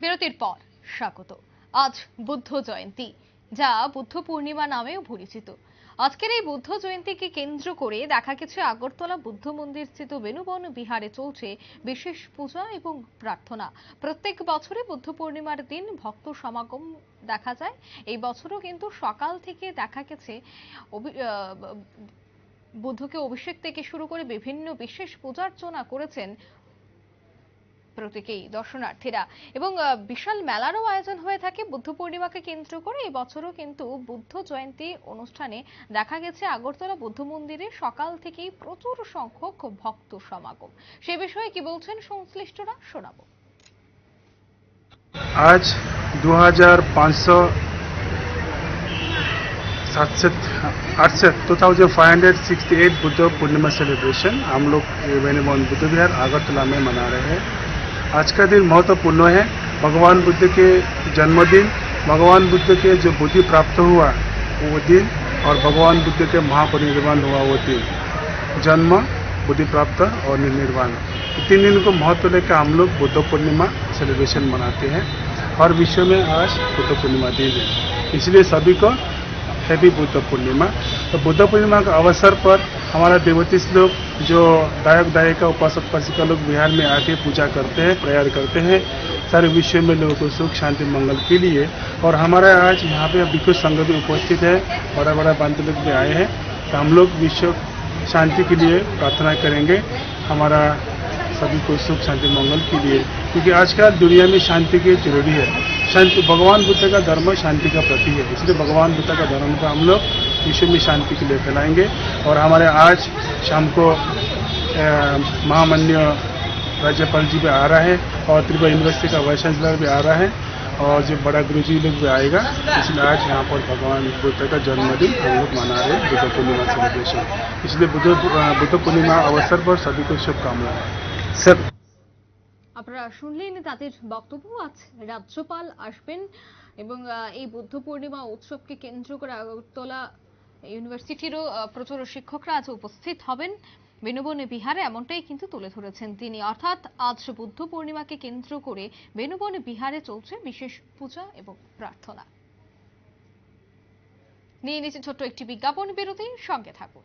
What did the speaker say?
বিরতির পর স্বাগত। আজ বুদ্ধ জয়ন্তী, যা বুদ্ধ পূর্ণিমা নামেও পরিচিত। আজকের এই বুদ্ধ জয়ন্তীকে কেন্দ্র করে দেখা গেছে আগরতলা বুদ্ধ মন্দির স্থিত বেনুবন বিহারে চলছে বিশেষ পূজা এবং প্রার্থনা। প্রত্যেক বছরে বুদ্ধ পূর্ণিমার দিন ভক্ত সমাগম দেখা যায়। এই বছরও কিন্তু সকাল থেকে দেখা গেছে বুদ্ধকে অভিষেক থেকে শুরু করে বিভিন্ন বিশেষ পূজার্চনা করেছেন প্রতীকেই দর্শনার্থীরা এবং আহ, বিশাল মেলারও আয়োজন হয়ে থাকে বুদ্ধ পূর্ণিমাকে কেন্দ্র করে এই বছরও কিন্তু বুদ্ধ জয়ন্তী অনুষ্ঠানে দেখা গেছে আগরতলা বুদ্ধ মন্দিরে সকাল থেকেই প্রচুর সংখ্যক ভক্ত সমাগম সে বিষয়ে কি বলছেন সংশ্লিষ্টরা শোনাবো आज 2500 अड़सठ two thousand five hundred sixty eight Buddha Purnima celebration हम लोग वेणुवन बुद्ध विहार आगरतला में मना रहे हैं आज का दिन महत्वपूर्ण है। भगवान बुद्ध के जन्मदिन, भगवान बुद्ध के जो बुद्धि प्राप्त हुआ, वो दिन, और भगवान बुद्ध के महापरिनिर्वाण हुआ वो दिन। जन्म, बुद्धि प्राप्त और निर्वाण तीन दिन को महत्व लेकर हम लोग बुद्ध पूर्णिमा सेलिब्रेशन मनाते हैं। और विश्व में आज बुद्ध पूर्णिमा दिन है। इसलिए सभी को हैप्पी बुद्ध पूर्णिमा। तो बुद्ध पूर्णिमा के अवसर पर हमारा देवतीस लोग जो दायक दायिका उपासक उपासिका लोग बिहार में आके पूजा करते हैं, प्रेयर करते हैं, सारे विश्व में लोगों को सुख, शांति, मंगल के लिए। और हमारा आज यहाँ पे भिक्षु संघ भी उपस्थित है बड़ा बड़ा पंत लोग भी आए हैं तो हम लोग विश्व शांति के लिए प्रार्थना करेंगे, हमारा सभी को सुख, शांति, मंगल के लिए। क्योंकि आजकल दुनिया में शांति की ज़रूरी है। शांति, भगवान बुद्ध का धर्म शांति का प्रतीक है, इसलिए भगवान बुद्ध का धर्म को हम लोग विश्व में शांति के लिए फैलाएंगे और हमारे आज शाम को अ, महामान्य राज्यपाल जी भी आ रहा है और त्रिपुरा यूनिवर्सिटी का वाइस चांसलर भी आ रहा है और जो बड़ा गुरु जी लोग भी आएगा इसलिए आज यहाँ पर भगवान बुद्ध का जन्मदिन हम लोग मना रहे हैं बुद्ध पूर्णिमा सेलिब्रेशन इसलिए बुद्ध अ, बुद्ध पूर्णिमा अवसर पर सभी को शुभकामनाएं सर আপনারা শুনলেন তাদের বক্তব্য আজ রাজ্যপাল আসবেন এবং আহ, এই বুদ্ধ পূর্ণিমা উৎসবকে কেন্দ্র করে আগরতলা ইউনিভার্সিটিরও প্রচুর শিক্ষকরা আজ উপস্থিত হবেন। বেনুবনে বিহারে এমনটাই কিন্তু তুলে ধরেছেন তিনি। অর্থাৎ আজ বুদ্ধ পূর্ণিমাকে কেন্দ্র করে বেনুবনে বিহারে চলছে বিশেষ পূজা এবং প্রার্থনা। নিয়ে নিচ্ছে ছোট্ট একটি বিজ্ঞাপন বিরতি। সঙ্গে থাকুন।